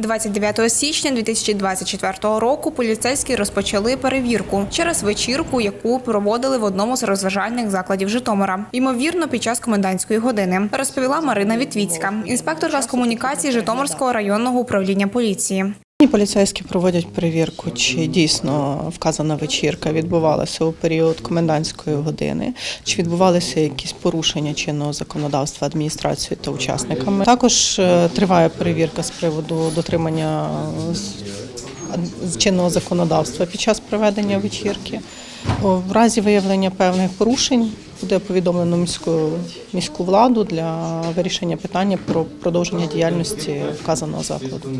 29 січня 2024 року поліцейські розпочали перевірку через вечірку, яку проводили в одному з розважальних закладів Житомира. Ймовірно, під час комендантської години розповіла Марина Вітвіцька, інспекторка з комунікації Житомирського районного управління поліції. Поліцейські проводять перевірку, чи дійсно вказана вечірка відбувалася у період комендантської години, чи відбувалися якісь порушення чинного законодавства адміністрацією та учасниками. Також е, триває перевірка з приводу дотримання е, чинного законодавства під час проведення вечірки. В разі виявлення певних порушень буде повідомлено міську міську владу для вирішення питання про продовження діяльності вказаного закладу.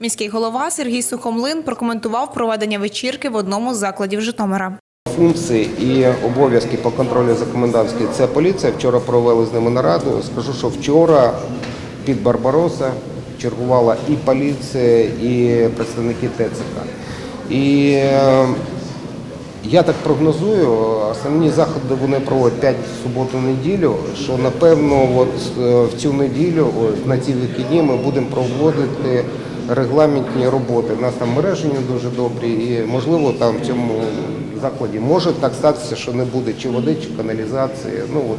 Міський голова Сергій Сухомлин прокоментував проведення вечірки в одному з закладів Житомира. Функції і обов'язки по контролю за комендантською це поліція. Вчора провели з ними нараду. Скажу, що вчора під Барбароса чергувала і поліція, і представники ТЦК. І е, я так прогнозую, основні заходи вони проводять 5 суботу-неділю, що напевно от е, в цю неділю, на ці вихідні, ми будемо проводити регламентні роботи. У нас там мережі не дуже добрі, і можливо там в цьому закладі може так статися, що не буде чи води, чи каналізації. Ну от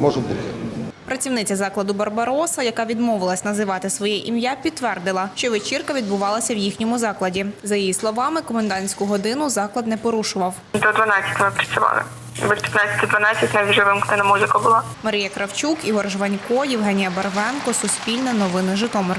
може бути. Працівниця закладу Барбароса, яка відмовилась називати своє ім'я, підтвердила, що вечірка відбувалася в їхньому закладі. За її словами, комендантську годину заклад не порушував. До 12 ми працювали. Без 15-12 навіть вже вимкнена музика була. Марія Кравчук, Ігор Жванько, Євгенія Барвенко, Суспільне новини Житомир.